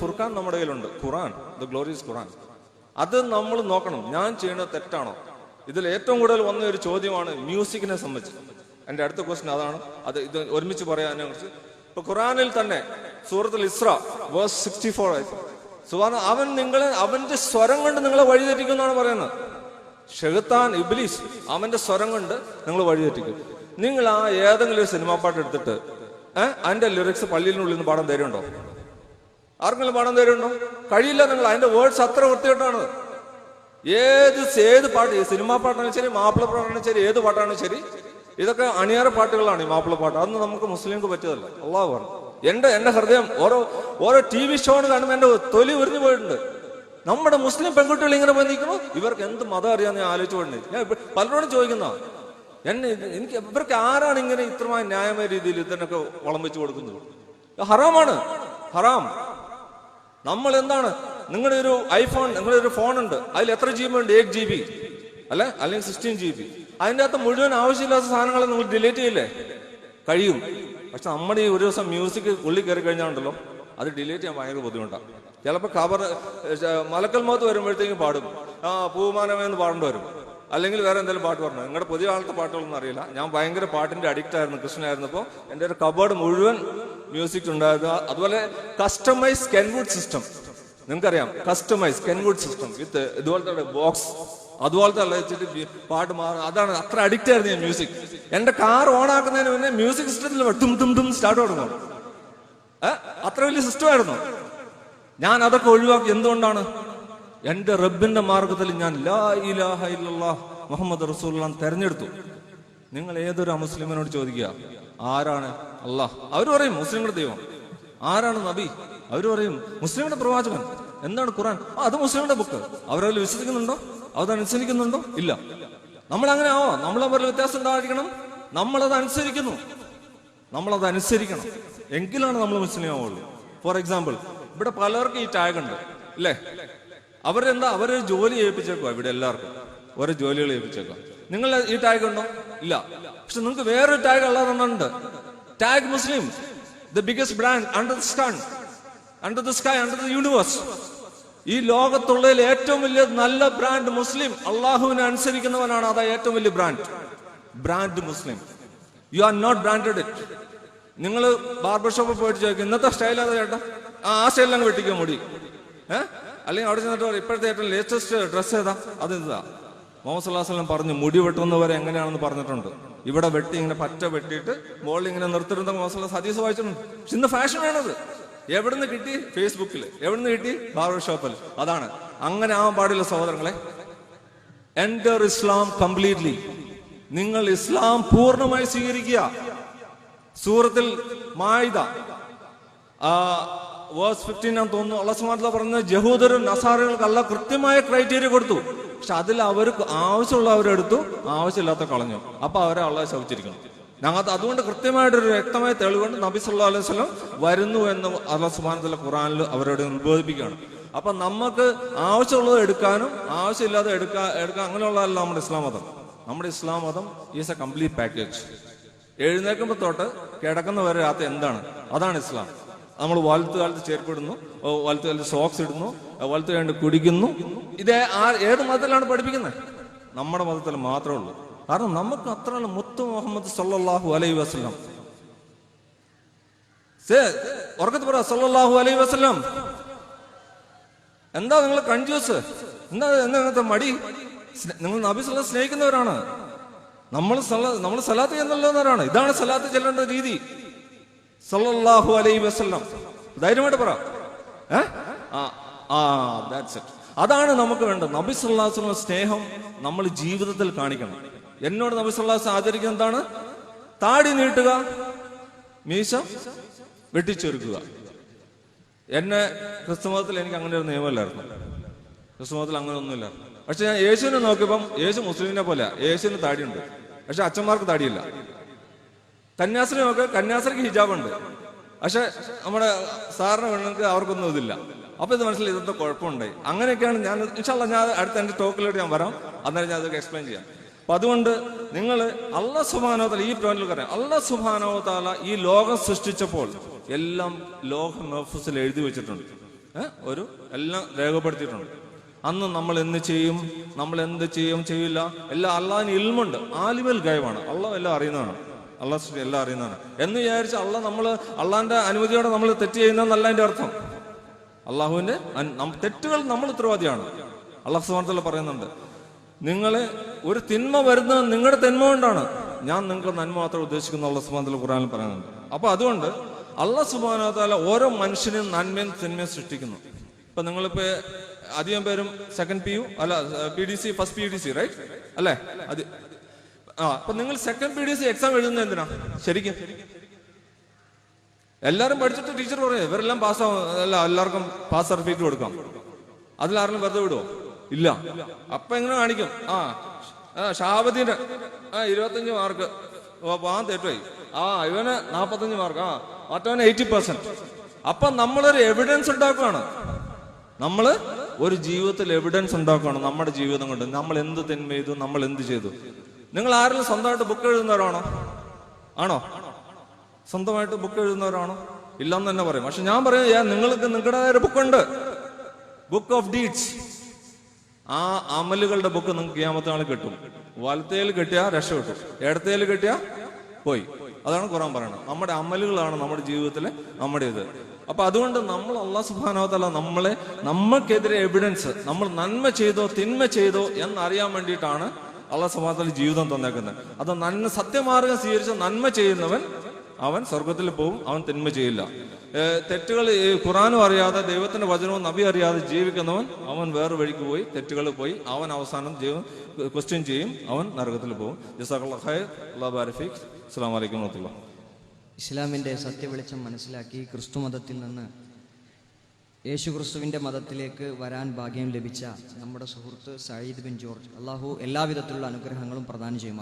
ഫുർഖാൻ നമ്മുടെ കയ്യിലുണ്ട്. Quran the glorious Quran. അത് നമ്മൾ നോക്കണം. ഞാൻ ചെയ്യുന്നത് തെറ്റാണോ? ഇതിൽ ഏറ്റവും കൂടുതൽ വന്ന ഒരു ചോദ്യമാണ് മ്യൂസിക്കിനെ സംബന്ധിച്ച്. എന്റെ അടുത്ത ക്വസ്റ്റൻ അതാണ്. അത് ഇത് ഒരുമിച്ച് പറയാനെ കുറിച്ച്. ഇപ്പൊ ഖുറാനിൽ തന്നെ സൂറത്തുൽ ഇസ്ര വേഴ്സ് സിക്സ്റ്റി ഫോർ സുബാന അവൻ നിങ്ങളെ അവന്റെ സ്വരം കൊണ്ട് നിങ്ങളെ വഴിതെറ്റിക്കുന്നാണ് പറയുന്നത്. ഷെഹത്താൻ ഇബ്ലീസ് അവന്റെ സ്വരം കൊണ്ട് നിങ്ങൾ വഴിതെറ്റിക്കും. നിങ്ങൾ ആ ഏതെങ്കിലും ഒരു സിനിമാ പാട്ട് എടുത്തിട്ട് ഏഹ് അതിന്റെ ലിറിക്സ് പള്ളിയിനുള്ളിൽ നിന്ന് പാടാൻ തരുന്നുണ്ടോ ആർക്കെങ്കിലും പണം തരുന്നുണ്ടോ? കഴിയില്ല നിങ്ങൾ. അതിന്റെ വേർഡ്സ് അത്ര വൃത്തികെട്ടാണ്. ഏത് ഏത് പാട്ട് സിനിമാ പാട്ടാണെങ്കിലും ശരി മാപ്പിള പാട്ടാണെങ്കിലും ശരി ഏത് പാട്ടാണെങ്കിലും ശരി ഇതൊക്കെ അണിയറ പാട്ടുകളാണ് ഈ മാപ്പിള പാട്ട്. അതൊന്നും നമുക്ക് മുസ്ലിംക്ക് പറ്റിയതല്ല. അള്ളാഹു പറഞ്ഞു എന്റെ എന്റെ ഹൃദയം ഓരോ ഓരോ ടി വി ഷോ കാണുമ്പോൾ എന്റെ തൊലി ഉരിഞ്ഞു പോയിട്ടുണ്ട്. നമ്മുടെ മുസ്ലിം പെൺകുട്ടികൾ ഇങ്ങനെ പോയി നിൽക്കുന്നു. ഇവർക്ക് എന്ത് മതം അറിയാന്ന് ഞാൻ ആലോചിച്ചു പോയിട്ടുണ്ട്. ഞാൻ പലരോടും ചോദിക്കുന്ന എന്നെ എനിക്ക് ഇവർക്ക് ആരാണ് ഇങ്ങനെ ഇത്രമായ ന്യായമായ രീതിയിൽ ഇതിനൊക്കെ വളം വെച്ച് കൊടുക്കുന്നത്? ഹറാമാണ്. ഹറാം. നമ്മൾ എന്താണ് നിങ്ങളുടെ ഒരു ഐഫോൺ നിങ്ങളുടെ ഒരു ഫോൺ ഉണ്ട് അതിൽ എത്ര ജി ബി ഉണ്ട്? എയ്റ്റ് ജി ബി അല്ലെ? അല്ലെങ്കിൽ സിക്സ്റ്റീൻ ജി ബി അതിന്റെ അകത്ത് മുഴുവൻ ആവശ്യമില്ലാത്ത സാധനങ്ങൾ നിങ്ങൾ ഡിലീറ്റ് ചെയ്യില്ലേ? കഴിയും. പക്ഷെ നമ്മുടെ ഈ ഒരു ദിവസം മ്യൂസിക് ഉള്ളിൽ കയറി കഴിഞ്ഞാണ്ടല്ലോ അത് ഡിലീറ്റ് ചെയ്യാൻ ഭയങ്കര ബുദ്ധിമുട്ടാണ്. ചിലപ്പോൾ ഖബർ മലക്കൽ മുഖത്ത് വരുമ്പോഴത്തേക്കും പാടും. ആ പൂമാനമേന്ന് പാടേണ്ടി വരും. അല്ലെങ്കിൽ വേറെ എന്തെങ്കിലും പാട്ട് പറഞ്ഞു? നിങ്ങളുടെ പുതിയ കാലത്തെ പാട്ടുകളൊന്നും അറിയില്ല. ഞാൻ ഭയങ്കര പാട്ടിന്റെ അഡിക്റ്റ് ആയിരുന്നു കൃഷ്ണനായിരുന്നപ്പോൾ എന്റെ ഒരു കബോർഡ് മുഴുവൻ മ്യൂസിക് ഉണ്ടായത് അതുപോലെ കസ്റ്റമൈസ് കെൻവുഡ് സിസ്റ്റം നിങ്ങൾക്കറിയാം കസ്റ്റമൈസ് കെൻവുഡ് സിസ്റ്റം വിത്ത് ഇതുപോലത്തെ ബോക്സ് അതുപോലത്തെ വെച്ചിട്ട് പാട്ട് മാറും അതാണ് അത്ര അഡിക്റ്റ് ആയിരുന്നു ഞാൻ മ്യൂസിക് എന്റെ കാർ ഓൺ ആക്കുന്നതിന് മുന്നേ മ്യൂസിക് സിസ്റ്റത്തിൽ തും തും തും സ്റ്റാർട്ട് തുടങ്ങും. അത്ര വലിയ സിസ്റ്റമായിരുന്നു ഞാൻ അതൊക്കെ ഒഴിവാക്കി. എന്തുകൊണ്ടാണ്? എന്റെ റബ്ബിന്റെ മാർഗത്തിൽ ഞാൻ ലാ ഇലാഹ ഇല്ലല്ലാഹ് മുഹമ്മദ് റസൂൽ തെരഞ്ഞെടുത്തു. നിങ്ങൾ ഏതൊരു മുസ്ലിമിനോട് ചോദിക്കുക ആരാണ് അള്ളാഹ് അവർ പറയും മുസ്ലിങ്ങളുടെ ദൈവം. ആരാണ് നബി? അവർ പറയും മുസ്ലിങ്ങളുടെ പ്രവാചകൻ. എന്താണ് ഖുറാൻ അത് മുസ്ലിങ്ങളുടെ ബുക്ക്. അവരതിൽ വിശ്വസിക്കുന്നുണ്ടോ? അതനുസരിക്കുന്നുണ്ടോ ഇല്ല. നമ്മൾ അങ്ങനെ ആവോ? നമ്മൾ അവരുടെ വ്യത്യാസം ഉണ്ടായിരിക്കണം. നമ്മളത് അനുസരിക്കുന്നു. നമ്മളത് അനുസരിക്കണം. എങ്കിലാണ് നമ്മൾ മുസ്ലിം ആവുള്ളൂ. ഫോർ എക്സാമ്പിൾ ഇവിടെ പലർക്കും ഈ ടാഗ് ഉണ്ട്. ഇല്ലേ അവരെന്താ? അവരൊരു ജോലി ഏൽപ്പിച്ചേക്കുക ഇവിടെ എല്ലാവർക്കും. ഓരോ ജോലികൾ ഏൽപ്പിച്ചേക്കുക നിങ്ങൾ ഈ ടാഗ് ഉണ്ടോ? ഇല്ല. പക്ഷെ നിങ്ങൾക്ക് വേറൊരു tag ഉള്ളതെന്നുണ്ട് tag Muslim the biggest brand under the scan under the sky under the universe ഈ ലോകത്തുള്ളതിൽ ഏറ്റവും വലിയ നല്ല ബ്രാൻഡ് മുസ്ലിം അള്ളാഹുവിനെ അനുസരിക്കുന്നവനാണ് അതാ ഏറ്റവും വലിയ brand brand Muslim you are not branded it നിങ്ങൾ ബാർബർ ഷോപ്പിൽ പോയിട്ട് ചോദിക്കും ഇന്നത്തെ സ്റ്റൈൽ ഏതാ ചേട്ടാ? ആ സ്റ്റൈലിൽ അങ്ങ് വെട്ടിക്കാൻ മുടി. ഏഹ് അല്ലെങ്കിൽ അവിടെ ചെന്നിട്ട് ഇപ്പോഴത്തെ ഏറ്റവും ലേറ്റസ്റ്റ് ഡ്രസ്സ് ഏതാ? അത് ഇതാ. മുഹമ്മദ് സല്ലാഹു വസ്ലം പറഞ്ഞു മുടി വെട്ടുന്നവരെ എങ്ങനെയാണെന്ന് പറഞ്ഞിട്ടുണ്ട്. ഇവിടെ വെട്ടി ഇങ്ങനെ പറ്റ വെട്ടിയിട്ട് മുകളിൽ ഇങ്ങനെ നിർത്തിരുന്ന മുഹമ്മദ് സല്ലാസ് ഹദീസ് വായിച്ചിട്ടുണ്ട്. പക്ഷെ ഇന്ന് ഫാഷൻ ആണത്. എവിടുന്ന് കിട്ടി? ഫേസ്ബുക്കിൽ എവിടുന്ന് കിട്ടി? ബാർബർ ഷോപ്പിൽ അതാണ്. അങ്ങനെ ആവാൻ പാടില്ല സഹോദരങ്ങളെ. എന്റർ ഇസ്ലാം കംപ്ലീറ്റ്ലി നിങ്ങൾ ഇസ്ലാം പൂർണമായി സ്വീകരിക്കുക. സൂറത്തിൽ മായിദ. വേഴ്സ് ഫിഫ്റ്റീൻ ആണെന്ന് തോന്നുന്നു. അള്ള സുമാർല പറഞ്ഞത് ജഹൂദരും നസാറുകൾക്ക് അല്ല കൃത്യമായ ക്രൈറ്റീരിയ കൊടുത്തു. പക്ഷെ അതിൽ അവർക്ക് ആവശ്യമുള്ളവരെടുത്തു ആവശ്യമില്ലാത്ത കളഞ്ഞു. അപ്പൊ അവരെ അള്ള ശവിച്ചിരിക്കണം ഞങ്ങൾക്ക് അതുകൊണ്ട് കൃത്യമായിട്ടൊരു വ്യക്തമായ തെളിവുണ്ട്. നബി സല്ലാ അലൈഹി സ്വലം വരുന്നു എന്ന് അള്ള സുബാനത്തിലെ ഖുറാനിൽ അവരോട് നിർബോധിപ്പിക്കുകയാണ് അപ്പൊ നമുക്ക് ആവശ്യമുള്ളത് എടുക്കാനും ആവശ്യമില്ലാതെ എടുക്കാൻ എടുക്കാൻ അങ്ങനെയുള്ളതല്ല നമ്മുടെ ഇസ്ലാം മതം. നമ്മുടെ ഇസ്ലാം മതം ഈസ് എ കംപ്ലീറ്റ് പാക്കേജ് എഴുന്നേൽക്കുമ്പോൾ തൊട്ട് കിടക്കുന്ന വരെ രാത്രി എന്താണ്? അതാണ് ഇസ്ലാം. നമ്മൾ വലത്ത് കാലത്ത് ചേർപ്പിടുന്നു ഓ, വലത്ത് കാലത്ത് സോക്സ് ഇടുന്നു വലത്ത് കണ്ട് കുടിക്കുന്നു. ഇത് ആ- ഏത് മതത്തിലാണ് പഠിപ്പിക്കുന്നത്? നമ്മുടെ മതത്തിൽ മാത്രമേ ഉള്ളൂ. കാരണം നമുക്ക് അത്ര മുത്തു മുഹമ്മദ് സല്ലാഹു അലൈ വസ്ലം ഉറക്കത്ത് പറ സല്ലാഹു അലൈഹി വസല്ലം. എന്താ നിങ്ങൾ കൺഫ്യൂസ്? എന്താ എന്താ മടി? നിങ്ങൾ നബി സ്നേഹിക്കുന്നവരാണ്. നമ്മൾ നമ്മൾ സലാത്ത് ചെല്ലുന്നവരാണ് ഇതാണ് സലാത്ത് ചെല്ലേണ്ട രീതി. സല്ലല്ലാഹു അലൈഹി വസല്ലം. ധൈര്യമായിട്ട് പറ. അതാണ് നമുക്ക് വേണ്ടത്. നബി സല്ലാസ്ലുള്ള സ്നേഹം നമ്മൾ ജീവിതത്തിൽ കാണിക്കണം. എന്നോട് നബി സല്ലാസ് ആചരിക്കുന്നത് എന്താണ്? താടി നീട്ടുക മീശ വെട്ടിച്ചൊരുക്കുക എന്നെ ക്രിസ്തുമതത്തിൽ എനിക്ക് അങ്ങനെ ഒരു നിയമമില്ലായിരുന്നു. ക്രിസ്തുമതത്തിൽ അങ്ങനെ ഒന്നുമില്ല. പക്ഷെ ഞാൻ യേശുവിനെ നോക്കിയപ്പം യേശു മുസ്ലിമിനെ പോലെ യേശുവിന് താടിയുണ്ട്. പക്ഷെ അച്ഛന്മാർക്ക് താടിയില്ല. കന്യാസ്ത്രീ നോക്ക് കന്യാസ്ത്രീക്ക് ഹിജാബുണ്ട്. പക്ഷെ നമ്മുടെ സാറിന് പെണ്ണുങ്ങൾക്ക് അവർക്കൊന്നും ഇതില്ല. അപ്പൊ ഇത് മനസ്സിലായി ഇതൊക്കെ കുഴപ്പമുണ്ടായി അങ്ങനെയൊക്കെയാണ് ഞാൻ ഇൻഷാല്ല ഞാൻ അടുത്ത എന്റെ ടോക്കിലോട്ട് ഞാൻ വരാം. അന്നേരം ഞാൻ അതൊക്കെ എക്സ്പ്ലെയിൻ ചെയ്യാം. അപ്പൊ അതുകൊണ്ട് നിങ്ങൾ അള്ള സുബാനോത്താല ഈ പോയിന്റിൽ പറയാം. അള്ള സുബാനോത്താല ഈ ലോകം സൃഷ്ടിച്ചപ്പോൾ എല്ലാം ലോക മഹഫൂസിൽ എഴുതി വെച്ചിട്ടുണ്ട്. ഒരു എല്ലാം രേഖപ്പെടുത്തിയിട്ടുണ്ട്. അന്ന് നമ്മൾ എന്ത് ചെയ്യും? നമ്മൾ എന്ത് ചെയ്യും? ചെയ്യില്ല. എല്ലാം അള്ളാഹിന് ഇൽമുണ്ട്. ആലിമൽ ഗൈവാണ് അള്ളാഹ് എല്ലാം അറിയുന്നതാണ്. അള്ളാഹ് സൃഷ്ടി എല്ലാം അറിയുന്നതാണ്. എന്ന് വിചാരിച്ച് അള്ള നമ്മൾ അള്ളാന്റെ അനുമതിയോടെ നമ്മൾ തെറ്റ് ചെയ്യുന്നതെന്നല്ല അതിന്റെ അർത്ഥം. അള്ളാഹുവിന്റെ തെറ്റുകൾ നമ്മൾ ഉത്തരവാദിയാണ്. അള്ളാഹ് സുബാനത്തല്ല പറയുന്നുണ്ട്. നിങ്ങളെ ഒരു തിന്മ വരുന്നത് നിങ്ങളുടെ തിന്മ കൊണ്ടാണ്. ഞാൻ നിങ്ങൾക്ക് നന്മ മാത്രം ഉദ്ദേശിക്കുന്ന അള്ളാഹു സുബാനത്തല്ല ഖുറാനിൽ പറയുന്നുണ്ട്. അപ്പൊ അതുകൊണ്ട് അള്ളാഹ് സുബാനത്താല ഓരോ മനുഷ്യനും നന്മയും തിന്മയും സൃഷ്ടിക്കുന്നു. ഇപ്പൊ നിങ്ങളിപ്പോ അധികം പേരും സെക്കൻഡ് പി യു അല്ല P D C first P D C right അല്ലേ? അത് ആ അപ്പൊ നിങ്ങൾ സെക്കൻഡ് പി ഡി എക്സാം എഴുതുന്നത് എന്തിനാ? ശരിക്കും. എല്ലാരും പഠിച്ചിട്ട് ടീച്ചർ പറയും ഇവരെല്ലാം പാസ്സാവും അല്ല എല്ലാവർക്കും പാസ് സർട്ടിഫിക്കറ്റ് കൊടുക്കാം. അതിലാരെങ്കിലും വെറുതെ വിടുവോ? ഇല്ല. അപ്പൊ എങ്ങനെ കാണിക്കും? ആ ഷാബദീന്റെ ആ ഇരുപത്തഞ്ച് മാർക്ക് ആ തെറ്റുപോയി. ആ ഇവന് നാപ്പത്തഞ്ച് മാർക്ക് ആ മറ്റവന് എയ്റ്റി പെർസെന്റ് അപ്പൊ നമ്മളൊരു എവിഡൻസ് ഉണ്ടാക്കുകയാണ് നമ്മൾ ഒരു ജീവിതത്തിൽ എവിഡൻസ് ഉണ്ടാക്കുകയാണ് നമ്മുടെ ജീവിതം കൊണ്ട്. നമ്മൾ എന്ത് തിന്മ ചെയ്തു? നമ്മൾ എന്ത് ചെയ്തു? നിങ്ങൾ ആരെങ്കിലും സ്വന്തമായിട്ട് ബുക്ക് എഴുതുന്നവരാണോ? ആണോ? സ്വന്തമായിട്ട് ബുക്ക് എഴുതുന്നവരാണോ? ഇല്ലെന്ന് തന്നെ പറയും. പക്ഷെ ഞാൻ പറയും നിങ്ങൾക്ക് നിങ്ങളുടേതായ ഒരു ബുക്കുണ്ട് ബുക്ക് ഓഫ് ഡീഡ്സ് ആ അമലുകളുടെ ബുക്ക് നിങ്ങൾക്ക് ക്യാമത്തെ നാൾ കിട്ടും. വലത്തേൽ കിട്ടിയാ രക്ഷപ്പെട്ടു ഇടത്തേൽ കിട്ടിയാ പോയി. അതാണ് ഖുറാൻ പറയുന്നത് നമ്മുടെ അമലുകളാണ് നമ്മുടെ ജീവിതത്തിലെ നമ്മുടെ ഇത്. അപ്പൊ അതുകൊണ്ട് നമ്മൾ അള്ളാഹ് സുബാനോത്തല നമ്മളെ നമ്മൾക്കെതിരെ എവിഡൻസ് നമ്മൾ നന്മ ചെയ്തോ തിന്മ ചെയ്തോ എന്നറിയാൻ വേണ്ടിയിട്ടാണ് അള്ളാഹ് സമാധാന ജീവിതം തന്നേക്കുന്നത് അത് നന്മ സത്യമാർഗം സ്വീകരിച്ച നന്മ ചെയ്യുന്നവൻ അവൻ സ്വർഗത്തിൽ പോവും അവൻ തിന്മ ചെയ്യില്ല. തെറ്റുകൾ ഖുറാനും അറിയാതെ ദൈവത്തിന്റെ വചനവും നബി അറിയാതെ ജീവിക്കുന്നവൻ അവൻ വേറെ വഴിക്ക് പോയി തെറ്റുകൾ പോയി അവൻ അവസാനം ക്വസ്റ്റ്യൻ ചെയ്യും അവൻ നരകത്തിൽ പോകും ജസാഖ് ഖൈർ അള്ളാഹ് ബാരിഫിക് അസ്സാം വലൈക്കും സത്യവെളിച്ചം മനസ്സിലാക്കി ക്രിസ്തു മതത്തിൽ നിന്ന് യേശു ക്രിസ്തുവിന്റെ മതത്തിലേക്ക് വരാൻ ഭാഗ്യം ലഭിച്ച നമ്മുടെ സുഹൃത്ത് സയ്യിദ് ബിൻ ജോർജ്. അള്ളാഹു എല്ലാവിധത്തിലുള്ള അനുഗ്രഹങ്ങളും പ്രദാനം ചെയ്യുമാറാകട്ടെ.